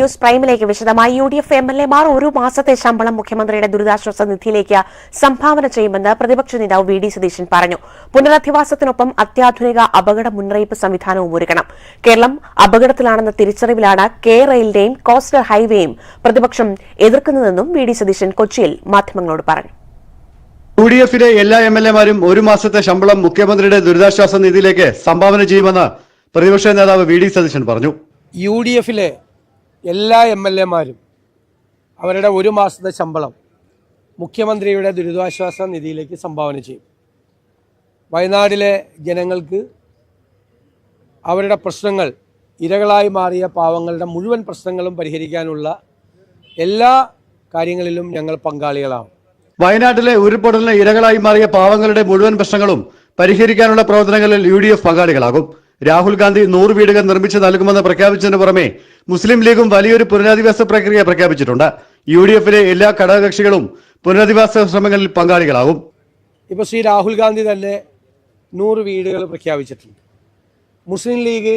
News പ്രൈമിലേക്ക് വിശദമായി U D F M L എമാർ ഒരു മാസത്തെ ശമ്പളം മുഖ്യമന്ത്രിയുടെ ദുരിതാശ്വാസ നിധിയിലേക്ക് സംഭാവന ചെയ്യുമെന്ന് പ്രതിപക്ഷ നേതാവ് വി ഡി സതീശൻ പറഞ്ഞു. പുനരധിവാസത്തിനൊപ്പം അത്യാധുനിക അപകട മുന്നറിയിപ്പ് സംവിധാനവും ഒരുക്കണം. കേരളം അപകടത്തിലാണെന്ന തിരിച്ചറിവിലാണ് കെ റെയിലിന്റെയും കോസ്റ്റൽ ഹൈവേയും പ്രതിപക്ഷം എതിർക്കുന്നതെന്നും വി ഡി സതീശൻ കൊച്ചിയിൽ മാധ്യമങ്ങളോട് പറഞ്ഞു. യു ഡി എഫിലെ എല്ലാ എം എൽ എമാരും ഒരു മാസത്തെ ശമ്പളം മുഖ്യമന്ത്രിയുടെ ദുരിതാശ്വാസ നിധിയിലേക്ക് സംഭാവന ചെയ്യുമെന്ന് പ്രതിപക്ഷ നേതാവ് വി ഡി സതീശൻ പറഞ്ഞു. യു ഡി എഫിലെ എല്ലാ എം എൽ എമാരും അവരുടെ ഒരു മാസത്തെ ശമ്പളം മുഖ്യമന്ത്രിയുടെ ദുരിതാശ്വാസ നിധിയിലേക്ക് സംഭാവന ചെയ്യും. വയനാടിലെ ജനങ്ങൾക്ക് അവരുടെ പ്രശ്നങ്ങൾ ഇരകളായി മാറിയ പാവങ്ങളുടെ മുഴുവൻ പ്രശ്നങ്ങളും പരിഹരിക്കാനുള്ള എല്ലാ കാര്യങ്ങളിലും ഞങ്ങൾ പങ്കാളികളാവും. വയനാട്ടിലെ ഉരുൾപൊട്ടലിന് ഇരകളായി മാറിയ പാവങ്ങളുടെ മുഴുവൻ പ്രശ്നങ്ങളും പരിഹരിക്കാനുള്ള പ്രവർത്തനങ്ങളിൽ യു ഡി എഫ് പങ്കാളികളാകും. രാഹുൽ ഗാന്ധി നൂറ് വീടുകൾ നിർമ്മിച്ചു നൽകുമെന്ന് പ്രഖ്യാപിച്ചതിന് പുറമെ മുസ്ലിം ലീഗും വലിയൊരു പുനരധിവാസ പ്രക്രിയ പ്രഖ്യാപിച്ചിട്ടുണ്ട്. യു ഡി എഫിലെ എല്ലാ ഘടകകക്ഷികളും പുനരധിവാസ ശ്രമങ്ങളിൽ പങ്കാളികളാകും. ഇപ്പോൾ ശ്രീ രാഹുൽ ഗാന്ധി തന്നെ നൂറ് വീടുകൾ പ്രഖ്യാപിച്ചിട്ടുണ്ട്. മുസ്ലിം ലീഗ്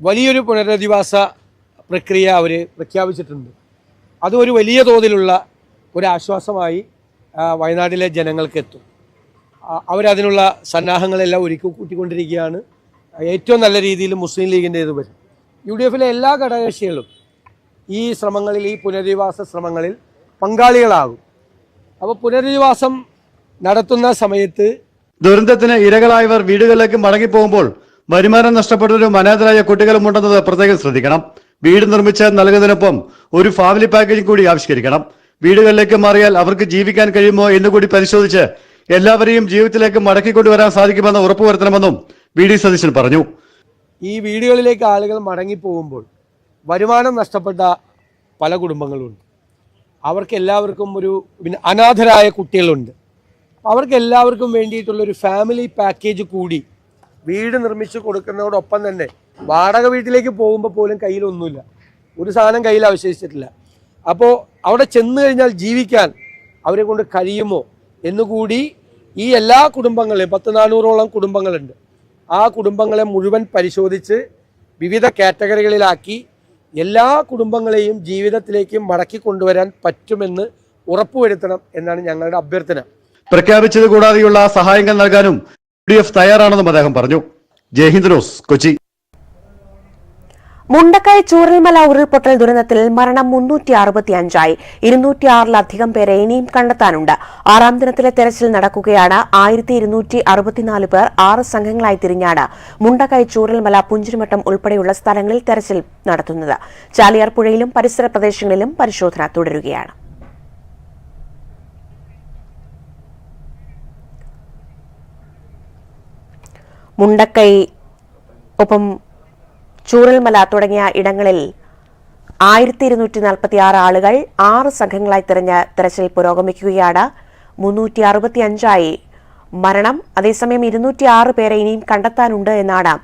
വലിയൊരു പുനരധിവാസ പ്രക്രിയ അവർ പ്രഖ്യാപിച്ചിട്ടുണ്ട്. അത് ഒരു വലിയ തോതിലുള്ള ഒരു ആശ്വാസമായി വയനാട്ടിലെ ജനങ്ങൾക്ക് എത്തും. അവരതിനുള്ള സന്നാഹങ്ങളെല്ലാം ഒരുക്കി കൂട്ടിക്കൊണ്ടിരിക്കുകയാണ്. ഏറ്റവും നല്ല രീതിയിൽ മുസ്ലിം ലീഗിന്റെ ഇത് വരും. യു ഡി എഫിലെ എല്ലാ ഘടകകക്ഷികളും ഈ ശ്രമങ്ങളിൽ ഈ പുനരധിവാസ ശ്രമങ്ങളിൽ പങ്കാളികളാകും. അപ്പോൾ പുനരധിവാസം നടത്തുന്ന സമയത്ത് ദുരന്തത്തിന് ഇരകളായവർ വീടുകളിലേക്ക് മടങ്ങിപ്പോകുമ്പോൾ വരുമാനം നഷ്ടപ്പെട്ടവരും അനാഥരായ കുട്ടികളും ഉണ്ടെന്നത് പ്രത്യേകം ശ്രദ്ധിക്കണം. വീട് നിർമ്മിച്ച് നൽകുന്നതിനൊപ്പം ഒരു ഫാമിലി പാക്കേജ് കൂടി ആവിഷ്കരിക്കണം. വീടുകളിലേക്ക് മാറിയാൽ അവർക്ക് ജീവിക്കാൻ കഴിയുമോ എന്ന് കൂടി പരിശോധിച്ച് എല്ലാവരെയും ജീവിതത്തിലേക്ക് മടക്കിക്കൊണ്ടുവരാൻ സാധിക്കുമെന്ന് ഉറപ്പുവരുത്തണമെന്നും വി ഡി സതീശൻ പറഞ്ഞു. ഈ വീടുകളിലേക്ക് ആളുകൾ മടങ്ങിപ്പോകുമ്പോൾ വരുമാനം നഷ്ടപ്പെട്ട പല കുടുംബങ്ങളുണ്ട്. അവർക്ക് എല്ലാവർക്കും ഒരു പിന്നെ അനാഥരായ കുട്ടികളുണ്ട്. അവർക്ക് എല്ലാവർക്കും വേണ്ടിയിട്ടുള്ളൊരു ഫാമിലി പാക്കേജ് കൂടി വീട് നിർമ്മിച്ച് കൊടുക്കുന്നതോടൊപ്പം തന്നെ വാടക വീട്ടിലേക്ക് പോകുമ്പോൾ പോലും കയ്യിലൊന്നുമില്ല. ഒരു സാധനം കയ്യിൽ അവശേഷിച്ചിട്ടില്ല. അപ്പോൾ അവിടെ ചെന്ന് കഴിഞ്ഞാൽ ജീവിക്കാൻ അവരെ കൊണ്ട് കഴിയുമോ എന്നുകൂടി ഈ എല്ലാ കുടുംബങ്ങളെയും പത്ത് നാനൂറോളം കുടുംബങ്ങളുണ്ട്. ആ കുടുംബങ്ങളെ മുഴുവൻ പരിശോധിച്ച് വിവിധ കാറ്റഗറികളിലാക്കി എല്ലാ കുടുംബങ്ങളെയും ജീവിതത്തിലേക്ക് മടക്കി കൊണ്ടുവരാൻ പറ്റുമെന്ന് ഉറപ്പുവരുത്തണം എന്നാണ് ഞങ്ങളുടെ അഭ്യർത്ഥന. പ്രഖ്യാപിച്ചത് കൂടാതെയുള്ള സഹായങ്ങൾ നൽകാനും യു തയ്യാറാണെന്നും അദ്ദേഹം പറഞ്ഞു. ജയ്ഹിന്ദ് ന്യൂസ് കൊച്ചി. മുണ്ടക്കൈ ചൂരൽമല ഉരുൾപൊട്ടൽ ദുരന്തത്തിൽ മരണം മുന്നൂറ്റി അറുപത്തി അഞ്ചായി ഇരുന്നൂറ്റിയാറിലധികം പേരെ ഇനിയും കണ്ടെത്താനുണ്ട്. ആറാം ദിനത്തിലെ തെരച്ചിൽ നടക്കുകയാണ്. ആയിരത്തി ഇരുന്നൂറ്റി അറുപത്തിനാല് പേർ ആറ് സംഘങ്ങളായി തിരിഞ്ഞാണ് മുണ്ടക്കൈ ചൂരൽമല പുഞ്ചിരിമട്ടം ഉൾപ്പെടെയുള്ള സ്ഥലങ്ങളിൽ തെരച്ചിൽ നടത്തുന്നത്. ചാലിയാർ പുഴയിലും പരിസര പ്രദേശങ്ങളിലും പരിശോധന തുടരുകയാണ്. മുണ്ടക്കൈ ഒപ്പം ചൂരൽമല തുടങ്ങിയ ഇടങ്ങളിൽ ആയിരത്തി ഇരുന്നൂറ്റി നാൽപ്പത്തി ആറ് ആളുകൾ ആറ് സംഘങ്ങളായി തിരഞ്ഞ് തെരച്ചിൽ പുരോഗമിക്കുകയാണ്. മുന്നൂറ്റി അറുപത്തി അഞ്ചായി മരണം അതേസമയം ഇരുന്നൂറ്റി ആറ് പേരെ ഇനിയും കണ്ടെത്താനുണ്ട് എന്നാണ്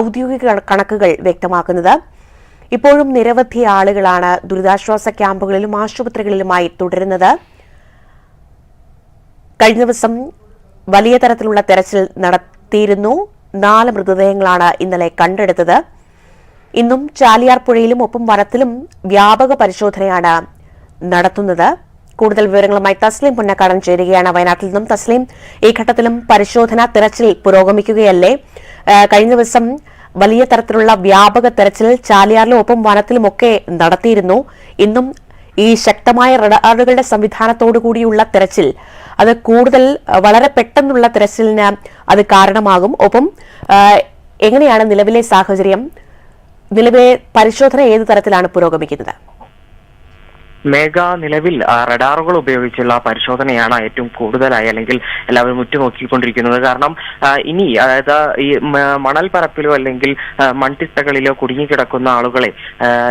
ഔദ്യോഗിക കണക്കുകൾ വ്യക്തമാക്കുന്നത്. ഇപ്പോഴും നിരവധി ആളുകളാണ് ദുരിതാശ്വാസ ക്യാമ്പുകളിലും ആശുപത്രികളിലുമായി തുടരുന്നത്. കഴിഞ്ഞ ദിവസം വലിയ തരത്തിലുള്ള തെരച്ചിൽ നടത്തിയിരുന്നു. നാല് മൃതദേഹങ്ങളാണ് ഇന്നലെ കണ്ടെടുത്തത്. ഇന്നും ചാലിയാർ പുഴയിലും ഒപ്പം വനത്തിലും വ്യാപക പരിശോധനയാണ് നടത്തുന്നത്. കൂടുതൽ വിവരങ്ങളുമായി തസ്ലീം പുന്നക്കാടൻ ചേരുകയാണ്. വയനാട്ടിൽ നിന്നും തസ്ലീം ഈ ഘട്ടത്തിലും പരിശോധന തിരച്ചിൽ പുരോഗമിക്കുകയല്ലേ? കഴിഞ്ഞ ദിവസം വലിയ തരത്തിലുള്ള വ്യാപക തെരച്ചിൽ ചാലിയാറിലും ഒപ്പം വനത്തിലുമൊക്കെ നടത്തിയിരുന്നു. ഇന്നും ഈ ശക്തമായ റഡാറുകളുടെ സംവിധാനത്തോടു കൂടിയുള്ള തെരച്ചിൽ. അത് കൂടുതൽ വളരെ പെട്ടെന്നുള്ള തെരച്ചിലിന് അത് കാരണമാകും. ഒപ്പം എങ്ങനെയാണ് നിലവിലെ സാഹചര്യം? നിലവിലെ പരിശോധന ഏത് തരത്തിലാണ് പുരോഗമിക്കുന്നത്? മേഘ നിലവിൽ റഡാറുകൾ ഉപയോഗിച്ചുള്ള പരിശോധനയാണ് ഏറ്റവും കൂടുതലായി അല്ലെങ്കിൽ എല്ലാവരും ഉറ്റുനോക്കിക്കൊണ്ടിരിക്കുന്നത്. കാരണം ഇനി അതായത് ഈ മണൽ പരപ്പിലോ അല്ലെങ്കിൽ മൺതിട്ടകളിലോ കുടുങ്ങിക്കിടക്കുന്ന ആളുകളെ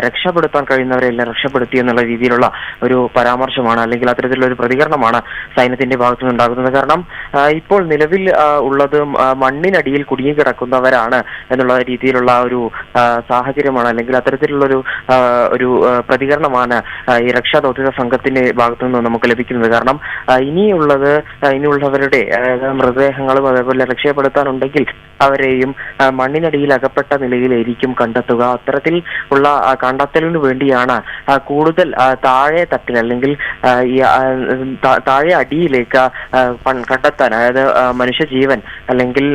രക്ഷപ്പെടുത്താൻ കഴിയുന്നവരെല്ലാം രക്ഷപ്പെടുത്തി എന്നുള്ള രീതിയിലുള്ള ഒരു പരാമർശമാണ് അല്ലെങ്കിൽ അത്തരത്തിലുള്ള ഒരു പ്രതികരണമാണ് സൈന്യത്തിന്റെ ഭാഗത്തു നിന്നുണ്ടാകുന്നത് കാരണം ഇപ്പോൾ നിലവിൽ ഉള്ളത് മണ്ണിനടിയിൽ കുടുങ്ങിക്കിടക്കുന്നവരാണ് എന്നുള്ള രീതിയിലുള്ള ഒരു സാഹചര്യമാണ് അല്ലെങ്കിൽ അത്തരത്തിലുള്ള ഒരു ഒരു പ്രതികരണമാണ് ആ, ഈ രക്ഷാദൗത്യ സംഘത്തിന്റെ ഭാഗത്തു നിന്ന് നമുക്ക് ലഭിക്കുന്നത്. കാരണം ഇനിയുള്ളത് ഇനിയുള്ളവരുടെ മൃതദേഹങ്ങളും അതേപോലെ രക്ഷപ്പെടുത്താനുണ്ടെങ്കിൽ അവരെയും മണ്ണിനടിയിൽ അകപ്പെട്ട നിലയിലായിരിക്കും കണ്ടെത്തുക. അത്തരത്തിൽ ഉള്ള കണ്ടെത്തലിന് വേണ്ടിയാണ് കൂടുതൽ താഴെ തട്ടിൽ അല്ലെങ്കിൽ താഴെ അടിയിലേക്ക് കണ്ടെത്താൻ അതായത് മനുഷ്യ മനുഷ്യജീവൻ അല്ലെങ്കിൽ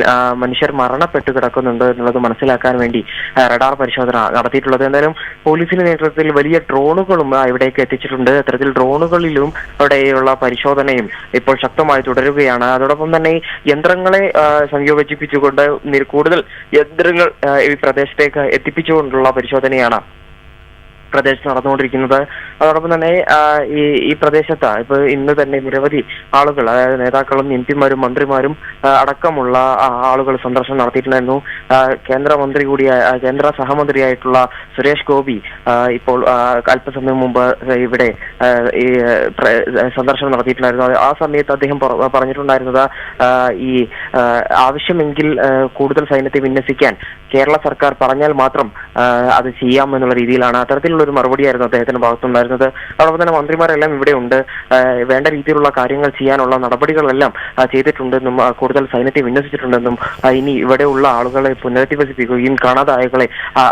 മനുഷ്യർ മരണപ്പെട്ടു കിടക്കുന്നുണ്ട് എന്നുള്ളത് മനസ്സിലാക്കാൻ വേണ്ടി റഡാർ പരിശോധന നടത്തിയിട്ടുള്ളത്. എന്തായാലും പോലീസിന്റെ നേതൃത്വത്തിൽ വലിയ ഡ്രോണുകളും ഇവിടേക്ക് ഇവിടേക്ക് എത്തിച്ചിട്ടുണ്ട് അത്തരത്തിൽ ഡ്രോണുകളിലും അവിടെയുള്ള പരിശോധനയും ഇപ്പോൾ ശക്തമായി തുടരുകയാണ്. അതോടൊപ്പം തന്നെ യന്ത്രങ്ങളെ സംയോജിപ്പിച്ചുകൊണ്ട് കൂടുതൽ യന്ത്രങ്ങൾ ഈ പ്രദേശത്തേക്ക് എത്തിപ്പിച്ചുകൊണ്ടുള്ള പരിശോധനയാണ്. പ്രദേശത്ത് നടന്നുകൊണ്ടിരിക്കുന്നത്. അതോടൊപ്പം തന്നെ ഈ ഈ പ്രദേശത്ത് ഇപ്പൊ ഇന്ന് തന്നെ നിരവധി ആളുകൾ അതായത് നേതാക്കളും എം പിമാരും മന്ത്രിമാരും അടക്കമുള്ള ആളുകൾ സന്ദർശനം നടത്തിയിട്ടുണ്ടായിരുന്നു. കേന്ദ്രമന്ത്രി കൂടിയായ കേന്ദ്ര സഹമന്ത്രിയായിട്ടുള്ള സുരേഷ് ഗോപി ഇപ്പോൾ അല്പസമയം മുമ്പ് ഇവിടെ ഈ സന്ദർശനം നടത്തിയിട്ടുണ്ടായിരുന്നു. ആ സമയത്ത് അദ്ദേഹം പറ- പറഞ്ഞിട്ടുണ്ടായിരുന്നത് ഈ ആവശ്യമെങ്കിൽ കൂടുതൽ സൈന്യത്തെ വിന്യസിക്കാൻ കേരള സർക്കാർ പറഞ്ഞാൽ മാത്രം അത് ചെയ്യാം എന്നുള്ള രീതിയിലാണ് അത്തരത്തിലുള്ള ഒരു മറുപടിയായിരുന്നു അദ്ദേഹത്തിന്റെ ഭാഗത്തുണ്ടായിരുന്നത് അതോടൊപ്പം തന്നെ മന്ത്രിമാരെല്ലാം ഇവിടെ ഉണ്ട്. വേണ്ട രീതിയിലുള്ള കാര്യങ്ങൾ ചെയ്യാനുള്ള നടപടികളെല്ലാം ചെയ്തിട്ടുണ്ടെന്നും കൂടുതൽ സൈന്യത്തെ വിന്യസിച്ചിട്ടുണ്ടെന്നും ഇനി ഇവിടെയുള്ള ആളുകളെ പുനരധിവസിപ്പിക്കുകയും കാണാതായകളെ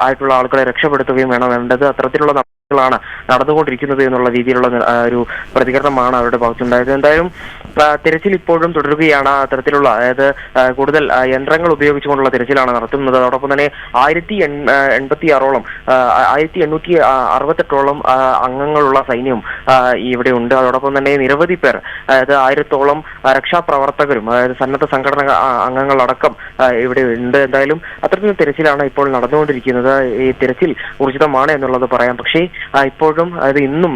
ആയിട്ടുള്ള ആളുകളെ രക്ഷപ്പെടുത്തുകയും വേണം. വേണ്ടത് അത്തരത്തിലുള്ള നടപടികളാണ് നടന്നുകൊണ്ടിരിക്കുന്നത് എന്നുള്ള രീതിയിലുള്ള ഒരു പ്രതികരണമാണ് അവരുടെ ഭാഗത്തുണ്ടായത്. എന്തായാലും തിരച്ചിൽ ഇപ്പോഴും തുടരുകയാണ് അത്തരത്തിലുള്ള അതായത് കൂടുതൽ യന്ത്രങ്ങൾ ഉപയോഗിച്ചുകൊണ്ടുള്ള തിരച്ചിലാണ് നടത്തുന്നത്. അതോടൊപ്പം തന്നെ ആയിരത്തി എൺപത്തി ആറോളം ആയിരത്തി എണ്ണൂറ്റി അറുപത്തെട്ടോളം അംഗങ്ങളുള്ള സൈന്യവും ഇവിടെ ഉണ്ട്. അതോടൊപ്പം തന്നെ നിരവധി പേർ അതായത് ആയിരത്തോളം രക്ഷാപ്രവർത്തകരും അതായത് സന്നദ്ധ സംഘടന അംഗങ്ങളടക്കം ഇവിടെ ഉണ്ട്. എന്തായാലും അത്തരത്തിലുള്ള തിരച്ചിലാണ് ഇപ്പോൾ നടന്നുകൊണ്ടിരിക്കുന്നത്. ഈ തിരച്ചിൽ ഊർജിതമാണ് എന്നുള്ളത് പറയാം. പക്ഷേ ഇപ്പോഴും അത് ഇന്നും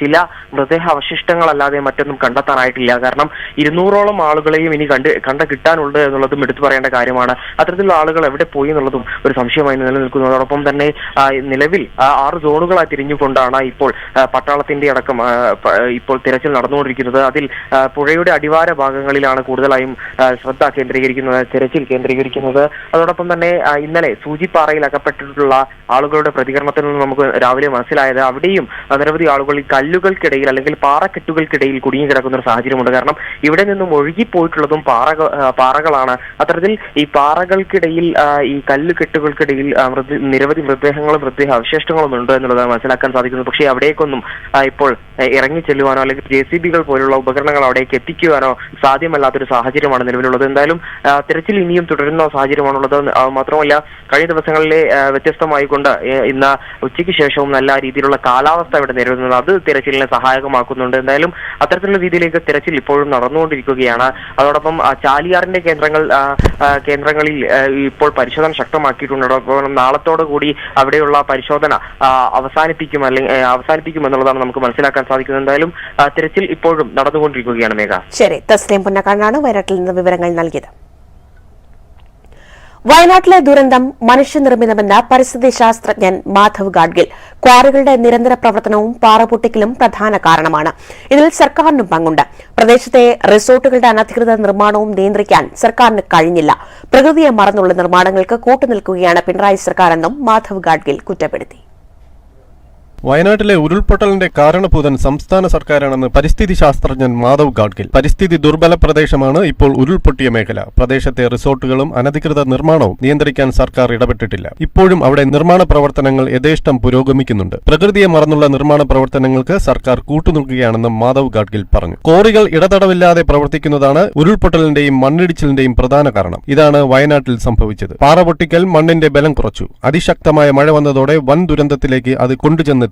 ചില മൃതദേഹ അവശിഷ്ടങ്ങളല്ലാതെ മറ്റൊന്നും കണ്ടെത്താനായിട്ടില്ല കാരണം ഇരുന്നൂറോളം ആളുകളെയും ഇനി കണ്ട് കണ്ട കിട്ടാനുണ്ട് എന്നുള്ളതും എടുത്തു പറയേണ്ട കാര്യമാണ്. അത്തരത്തിലുള്ള ആളുകൾ എവിടെ പോയി എന്നുള്ളതും ഒരു സംശയമായി നിലനിൽക്കുന്നു. അതോടൊപ്പം തന്നെ നിലവിൽ ആറ് സോണുകളായി തിരിഞ്ഞുകൊണ്ടാണ് ഇപ്പോൾ പട്ടാളത്തിന്റെ അടക്കം ഇപ്പോൾ തിരച്ചിൽ നടന്നുകൊണ്ടിരിക്കുന്നത്. അതിൽ പുഴയുടെ അടിവാര ഭാഗങ്ങളിലാണ് കൂടുതലായും ശ്രദ്ധ കേന്ദ്രീകരിക്കുന്നത് തിരച്ചിൽ കേന്ദ്രീകരിക്കുന്നത്. അതോടൊപ്പം തന്നെ ഇന്നലെ സൂചിപ്പാറയിൽ അകപ്പെട്ടിട്ടുള്ള ആളുകളുടെ പ്രതികരണത്തിൽ നിന്ന് നമുക്ക് രാവിലെ മനസ്സിലായത് അവിടെയും നിരവധി ആളുകൾ ഈ കല്ലുകൾക്കിടയിൽ അല്ലെങ്കിൽ പാറക്കെട്ടുകൾക്കിടയിൽ കുടുങ്ങി കിടക്കുന്ന ഒരു സാഹചര്യമുണ്ട്. കാരണം ഇവിടെ നിന്നും ഒഴുകിപ്പോയിട്ടുള്ളതും പാറ പാറകളാണ്. അത്തരത്തിൽ ഈ പാറകൾക്കിടയിൽ ഈ കല്ലുകെട്ടുകൾക്കിടയിൽ നിരവധി മൃതദേഹങ്ങളും മൃതദേഹ അവശിഷ്ടങ്ങളും ഉണ്ട് എന്നുള്ളത് മനസ്സിലാക്കാൻ സാധിക്കുന്നു പക്ഷേ അവിടേക്കൊന്നും ഇപ്പോൾ ഇറങ്ങി ചെല്ലുവാനോ അല്ലെങ്കിൽ ജെ സി ബികൾ പോലുള്ള ഉപകരണങ്ങൾ അവിടേക്ക് എത്തിക്കുവാനോ സാധ്യമല്ലാത്തൊരു സാഹചര്യമാണ് നിലവിലുള്ളത്. എന്തായാലും തിരച്ചിൽ ഇനിയും തുടരുന്ന സാഹചര്യമാണുള്ളത്. മാത്രമല്ല കഴിഞ്ഞ ദിവസങ്ങളിലെ വ്യത്യസ്തമായിക്കൊണ്ട് ഇന്ന് ഉച്ചയ്ക്ക് ശേഷവും നല്ല രീതിയിലുള്ള കാലാവസ്ഥ ഇവിടെ നേരിടുന്നത് അത് തിരച്ചിലിനെ സഹായകമാക്കുന്നുണ്ട്. എന്തായാലും അത്തരത്തിലുള്ള രീതിയിലേക്ക് തിരച്ചിൽ ഇപ്പോഴും നടന്നുകൊണ്ടിരിക്കുകയാണ്. അതോടൊപ്പം ആ, ചാലിയാറിന്റെ കേന്ദ്രങ്ങൾ ആ, ആ, കേന്ദ്രങ്ങളിൽ ഇപ്പോൾ പരിശോധന ശക്തമാക്കിയിട്ടുണ്ട്. അതോടൊപ്പം നാളത്തോടു കൂടി അവിടെയുള്ള പരിശോധന ആ, അവസാനിപ്പിക്കും അല്ലെങ്കിൽ അവസാനിപ്പിക്കും എന്നുള്ളതാണ് നമുക്ക് മനസ്സിലാക്കാൻ സാധിക്കുന്നത്. എന്തായാലും തിരച്ചിൽ ഇപ്പോഴും നടന്നുകൊണ്ടിരിക്കുകയാണ് മേഘ. ശരി തസ്ലീം പുന്നക്കാടാണ് വയനാട്ടിൽ നിന്ന് വിവരങ്ങൾ നൽകിയത്. വയനാട്ടിലെ ദുരന്തം മനുഷ്യനിർമ്മിതമെന്ന പരിസ്ഥിതി ശാസ്ത്രജ്ഞൻ മാധവ് ഗാഡ്ഗിൽ. ക്വാറികളുടെ നിരന്തര പ്രവർത്തനവും പാറപൊട്ടിക്കലും പ്രധാന കാരണമാണ്. ഇതിൽ സർക്കാരിനും പങ്കുണ്ട്. പ്രദേശത്തെ റിസോർട്ടുകളുടെ അനധികൃത നിർമ്മാണവും നിയന്ത്രിക്കാൻ സർക്കാരിന് കഴിഞ്ഞില്ല. പ്രകൃതിയെ മറന്നുള്ള നിർമ്മാണങ്ങൾക്ക് കൂട്ടുനിൽക്കുകയാണ് പിണറായി സർക്കാരെന്നും മാധവ് ഗാഡ്ഗിൽ കുറ്റപ്പെടുത്തി. വയനാട്ടിലെ ഉരുൾപൊട്ടലിന്റെ കാരണഭൂതൻ സംസ്ഥാന സർക്കാരാണെന്ന് പരിസ്ഥിതി ശാസ്ത്രജ്ഞൻ മാധവ് ഗാഡ്ഗിൽ. പരിസ്ഥിതി ദുർബല പ്രദേശമാണ് ഇപ്പോൾ ഉരുൾപൊട്ടിയ മേഖല. പ്രദേശത്തെ റിസോർട്ടുകളും അനധികൃത നിർമ്മാണവും നിയന്ത്രിക്കാൻ സർക്കാർ ഇടപെട്ടിട്ടില്ല. ഇപ്പോഴും അവിടെ നിർമ്മാണ പ്രവർത്തനങ്ങൾ യഥേഷ്ടം പുരോഗമിക്കുന്നുണ്ട്. പ്രകൃതിയെ മറന്നുള്ള നിർമ്മാണ പ്രവർത്തനങ്ങൾക്ക് സർക്കാർ കൂട്ടുനിൽക്കുകയാണെന്നും മാധവ് ഗാഡ്ഗിൽ പറഞ്ഞു. കോറികൾ ഇടതടവില്ലാതെ പ്രവർത്തിക്കുന്നതാണ് ഉരുൾപൊട്ടലിന്റെയും മണ്ണിടിച്ചിലിന്റെയും പ്രധാന കാരണം. ഇതാണ് വയനാട്ടിൽ സംഭവിച്ചത്. പാറ പൊട്ടിക്കൽ മണ്ണിന്റെ ബലം കുറച്ചു. അതിശക്തമായ മഴ വന്നതോടെ വൻ ദുരന്തത്തിലേക്ക് അത്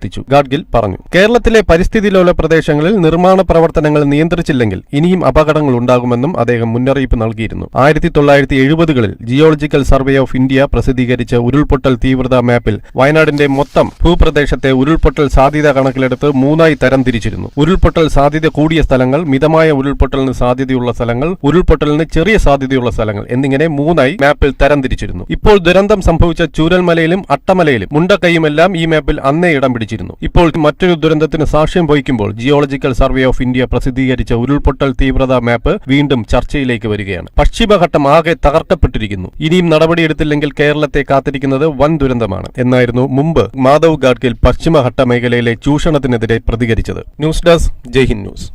കൊണ്ടുചെന്നെത്തിച്ചു ഗാഡ്ഗിൽ പറഞ്ഞു കേരളത്തിലെ പരിസ്ഥിതി ലോല പ്രദേശങ്ങളിൽ നിർമ്മാണ പ്രവർത്തനങ്ങൾ നിയന്ത്രിച്ചില്ലെങ്കിൽ ഇനിയും അപകടങ്ങൾ ഉണ്ടാകുമെന്നും അദ്ദേഹം മുന്നറിയിപ്പ് നൽകിയിരുന്നു. ആയിരത്തി തൊള്ളായിരത്തി എഴുപതുകളിൽ ജിയോളജിക്കൽ സർവേ ഓഫ് ഇന്ത്യ പ്രസിദ്ധീകരിച്ച ഉരുൾപൊട്ടൽ തീവ്രത മാപ്പിൽ വയനാടിന്റെ മൊത്തം ഭൂപ്രദേശത്തെ ഉരുൾപൊട്ടൽ സാധ്യത കണക്കിലെടുത്ത് മൂന്നായി തരം തിരിച്ചിരുന്നു ഉരുൾപൊട്ടൽ സാധ്യത കൂടിയ സ്ഥലങ്ങൾ മിതമായ ഉരുൾപൊട്ടലിന് സാധ്യതയുള്ള സ്ഥലങ്ങൾ ഉരുൾപൊട്ടലിന് ചെറിയ സാധ്യതയുള്ള സ്ഥലങ്ങൾ എന്നിങ്ങനെ മൂന്നായി മാപ്പിൽ തരം തിരിച്ചിരുന്നു ഇപ്പോൾ ദുരന്തം സംഭവിച്ച ചൂരൽമലയിലും അട്ടമലയിലും മുണ്ടക്കൈയുമെല്ലാം ഈ മാപ്പിൽ അന്നേ ഇടം പിടിച്ചിരുന്നു അറിയിച്ചിരുന്നു. ഇപ്പോൾ മറ്റൊരു ദുരന്തത്തിന് സാക്ഷ്യം വഹിക്കുമ്പോൾ ജിയോളജിക്കൽ സർവേ ഓഫ് ഇന്ത്യ പ്രസിദ്ധീകരിച്ച ഉരുൾപൊട്ടൽ തീവ്രത മാപ്പ് വീണ്ടും ചർച്ചയിലേക്ക് വരികയാണ്. പശ്ചിമഘട്ടം ആകെ തകർക്കപ്പെട്ടിരിക്കുന്നു. ഇനിയും നടപടിയെടുത്തില്ലെങ്കിൽ കേരളത്തെ കാത്തിരിക്കുന്നത് വൻ ദുരന്തമാണ് എന്നായിരുന്നു മുമ്പ് മാധവ് ഗാഡ്ഗിൽ പശ്ചിമഘട്ട മേഖലയിലെ ചൂഷണത്തിനെതിരെ പ്രതികരിച്ചത്. News desk Jaihind news.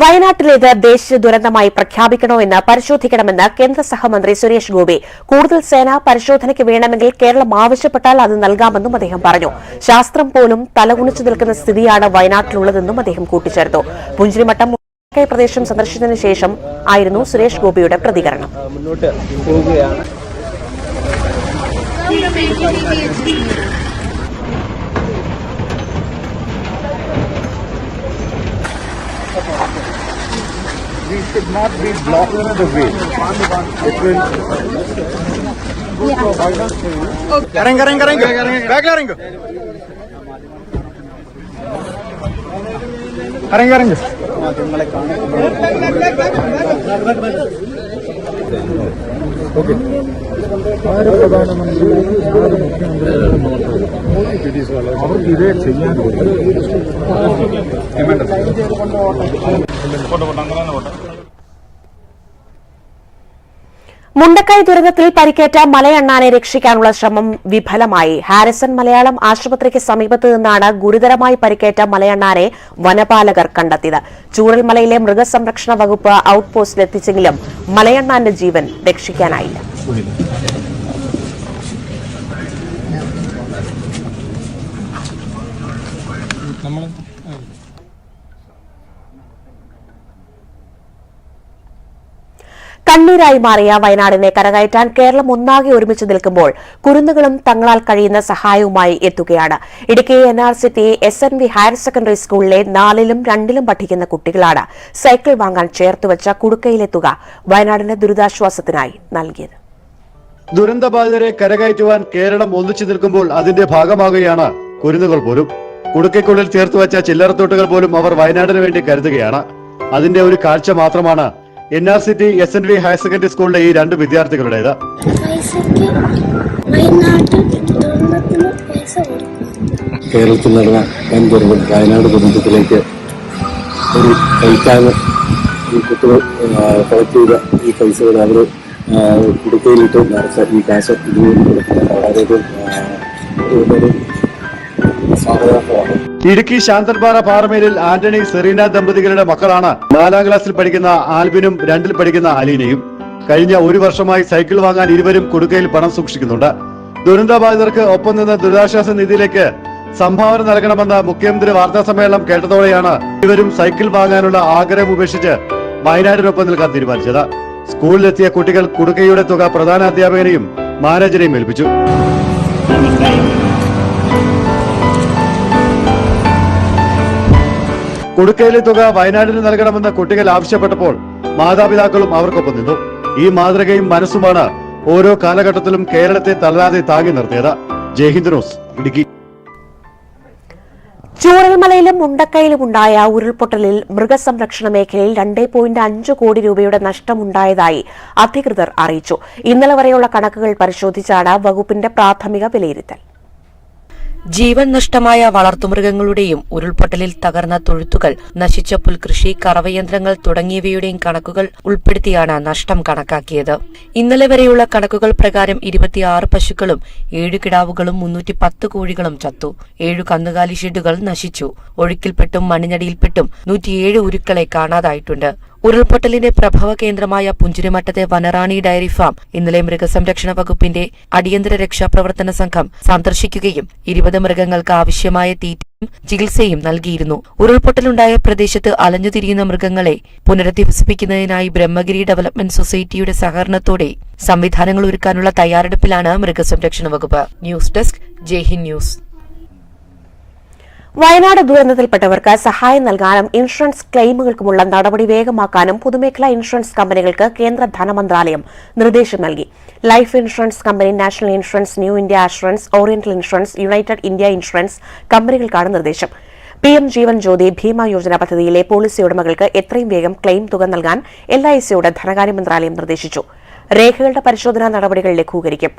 വയനാട്ടിലേത് ദേശീയ ദുരന്തമായി പ്രഖ്യാപിക്കണോ എന്ന് പരിശോധിക്കണമെന്ന് കേന്ദ്ര സഹമന്ത്രി സുരേഷ് ഗോപി. കൂടുതൽ സേന പരിശോധനയ്ക്ക് വേണമെങ്കിൽ കേരളം ആവശ്യപ്പെട്ടാൽ അത് നൽകാമെന്നും അദ്ദേഹം പറഞ്ഞു. ശാസ്ത്രം പോലും തലകുണിച്ചു നിൽക്കുന്ന സ്ഥിതിയാണ് വയനാട്ടിലുള്ളതെന്നും അദ്ദേഹം കൂട്ടിച്ചേർത്തു. പുഞ്ചിരിമട്ടം പ്രദേശം സന്ദർശിച്ചതിനു ശേഷം ആയിരുന്നു സുരേഷ് ഗോപിയുടെ പ്രതികരണം. മുന്നോട്ട് പോവുകയാണ്. we should not be blocking the way. It will. करेंगे करेंगे करेंगे बैक करेंगे करेंगे करेंगे ओके ബാക്കിൽ പ്രധാനമന്ത്രി arrange. അവർക്ക് ഇതേ ചെയ്യാൻ മുണ്ടക്കൈ ദുരന്തത്തിൽ പരിക്കേറ്റ മലയണ്ണാനെ രക്ഷിക്കാനുള്ള ശ്രമം വിഫലമായി. ഹാരിസൺ മലയാളം ആശുപത്രിക്ക് സമീപത്തു നിന്നാണ് ഗുരുതരമായി പരിക്കേറ്റ മലയണ്ണാനെ വനപാലകർ കണ്ടെത്തിയത്. ചൂരൽമലയിലെ മൃഗസംരക്ഷണ വകുപ്പ് ഔട്ട്പോസ്റ്റിലെത്തിച്ചെങ്കിലും മലയണ്ണാന്റെ ജീവൻ രക്ഷിക്കാനായില്ല. കണ്ണീരായി മാറിയ വയനാടിനെ കരകയറ്റാൻ കേരളം ഒന്നാകെ ഒരുമിച്ച് നിൽക്കുമ്പോൾ കുരുന്നുകളും തങ്ങളാൽ കഴിയുന്ന സഹായവുമായി എത്തുകയാണ്. Idukki N R C T S N V higher secondary സ്കൂളിലെ നാലിലും രണ്ടിലും പഠിക്കുന്ന കുട്ടികളാണ് സൈക്കിൾ വാങ്ങാൻ ചേർത്തുവച്ച കുടുക്കയിലെ തുക വയനാടിന്റെ ദുരിതാശ്വാസത്തിനായി നൽകിയത്. ദുരന്തബാധിതരെ കരകയറ്റുവാൻ കേരളം ഒന്നിച്ചു നിൽക്കുമ്പോൾ അതിന്റെ ഭാഗമാകുകയാണ് കുരുന്നുകൾ പോലും. കുടുക്കയ്ക്കുള്ളിൽ ചേർത്ത് വെച്ച ചില്ലറത്തോട്ടുകൾ പോലും അവർ വയനാടിന് വേണ്ടി കരുതുകയാണ്. അതിന്റെ ഒരു കാഴ്ച മാത്രമാണ് N R city S N V higher secondary സ്കൂളിലെ ഈ രണ്ട് വിദ്യാർത്ഥികളുടേത്. കേരളത്തിൽ നടന്ന വൻ വയനാട് ദുരന്തത്തിലേക്ക് ഒരു കൈത്താങ് ഈ കുട്ടികൾ കളക്ട് ചെയ്ത ഈ പൈസകൾ അവർ കുടുക്കയിലിട്ട് നടത്ത ഈ കാശ് കൊടുക്കുന്നത് വളരെയധികം ഇടുക്കി ശാന്തൻപാറ പാറമേലിൽ ആന്റണി സെറീന ദമ്പതികളുടെ മക്കളാണ് നാലാം ക്ലാസ്സിൽ പഠിക്കുന്ന ആൽബിനും രണ്ടിൽ പഠിക്കുന്ന അലീനയും. കഴിഞ്ഞ ഒരു വർഷമായി സൈക്കിൾ വാങ്ങാൻ ഇരുവരും കുടുക്കയിൽ പണം സൂക്ഷിക്കുന്നുണ്ട്. ദുരന്തബാധിതർക്ക് ഒപ്പം നിന്ന് ദുരിതാശ്വാസ നിധിയിലേക്ക് സംഭാവന നൽകണമെന്ന മുഖ്യമന്ത്രി വാർത്താ സമ്മേളനം കേട്ടതോടെയാണ് ഇവരും സൈക്കിൾ വാങ്ങാനുള്ള ആഗ്രഹം ഉപേക്ഷിച്ച് വയനാടിനൊപ്പം നിൽക്കാൻ തീരുമാനിച്ചത്. സ്കൂളിലെത്തിയ കുട്ടികൾ കുടുക്കയുടെ തുക പ്രധാന അധ്യാപകനെയും മാനേജരെയും ഏൽപ്പിച്ചു. കുടുക്കയിലെ തുക വയനാടിന് നൽകണമെന്ന് കുട്ടികൾ ആവശ്യപ്പെട്ടപ്പോൾ മാതാപിതാക്കളും അവർക്കൊപ്പം നിന്നു. ഈ മാതൃകയും മനസ്സുമാണ് ഓരോ കാലഘട്ടത്തിലും കേരളത്തെ തളരാതെ താങ്ങി നിർത്തിയത്. ജയ്ഹിന്ദ് ന്യൂസ് ഇടുക്കി. ചൂരൽമലയിലും മുണ്ടക്കയിലുമുണ്ടായ ഉരുൾപൊട്ടലിൽ മൃഗസംരക്ഷണ മേഖലയിൽ രണ്ടേ പോയിന്റ് അഞ്ച് കോടി രൂപയുടെ നഷ്ടമുണ്ടായതായി അധികൃതർ അറിയിച്ചു. ഇന്നലെ വരെയുള്ള കണക്കുകൾ പരിശോധിച്ചാണ് വകുപ്പിന്റെ പ്രാഥമിക വിലയിരുത്തൽ. ജീവൻ നഷ്ടമായ വളർത്തുമൃഗങ്ങളുടെയും ഉരുൾപൊട്ടലിൽ തകർന്ന തൊഴുത്തുകൾ നശിച്ച പുൽകൃഷി കറവയന്ത്രങ്ങൾ തുടങ്ങിയവയുടെയും കണക്കുകൾ ഉൾപ്പെടുത്തിയാണ് നഷ്ടം കണക്കാക്കിയത്. ഇന്നലെ വരെയുള്ള കണക്കുകൾ പ്രകാരം ഇരുപത്തിയാറ് പശുക്കളും ഏഴ് കിടാവുകളും മുന്നൂറ്റി പത്ത് കോഴികളും ചത്തു. ഏഴു കന്നുകാലി ഷെഡുകൾ നശിച്ചു. ഒഴുക്കിൽപ്പെട്ടും മണ്ണിനടിയിൽപ്പെട്ടും നൂറ്റിയേഴ് ഉരുക്കളെ കാണാതായിട്ടുണ്ട്. ഉരുൾപൊട്ടലിന്റെ പ്രഭവ കേന്ദ്രമായ പുഞ്ചിരിമട്ടത്തെ വനറാണി ഡയറി ഫാം ഇന്നലെ മൃഗസംരക്ഷണ വകുപ്പിന്റെ അടിയന്തര രക്ഷാപ്രവർത്തന സംഘം സന്ദർശിക്കുകയും ഇരുപത് മൃഗങ്ങൾക്ക് ആവശ്യമായ തീറ്റയും ചികിത്സയും നൽകിയിരുന്നു. ഉരുൾപൊട്ടലുണ്ടായ പ്രദേശത്ത് അലഞ്ഞുതിരിയുന്ന മൃഗങ്ങളെ പുനരധിവസിപ്പിക്കുന്നതിനായി ബ്രഹ്മഗിരി ഡെവലപ്മെന്റ് സൊസൈറ്റിയുടെ സഹകരണത്തോടെ സംവിധാനങ്ങൾ ഒരുക്കാനുള്ള തയ്യാറെടുപ്പിലാണ് മൃഗസംരക്ഷണ വകുപ്പ്. News desk Jaihind news. Wayanad ദുരന്തത്തിൽപ്പെട്ടവർക്ക് സഹായം നൽകാനും ഇൻഷുറൻസ് ക്ലെയിമുകൾക്കുമുള്ള നടപടി വേഗമാക്കാനും പൊതുമേഖലാ ഇൻഷുറൻസ് കമ്പനികൾക്ക് കേന്ദ്ര ധനമന്ത്രാലയം നിർദ്ദേശം നൽകി. Life insurance company national insurance New India assurance oriental insurance United India insurance കമ്പനികൾക്കാണ് നിർദ്ദേശം. പി എം ജീവൻ ജ്യോതി ഭീമ യോജന പദ്ധതിയിലെ പോളിസി ഉടമകൾക്ക് എത്രയും വേഗം ക്ലെയിം തുക നൽകാൻ എൽ ഐ സിയോട് ധനകാര്യ മന്ത്രാലയം നിർദ്ദേശിച്ചു. രേഖകളുടെ പരിശോധനാ നടപടികൾ ലഘൂകരിക്കും.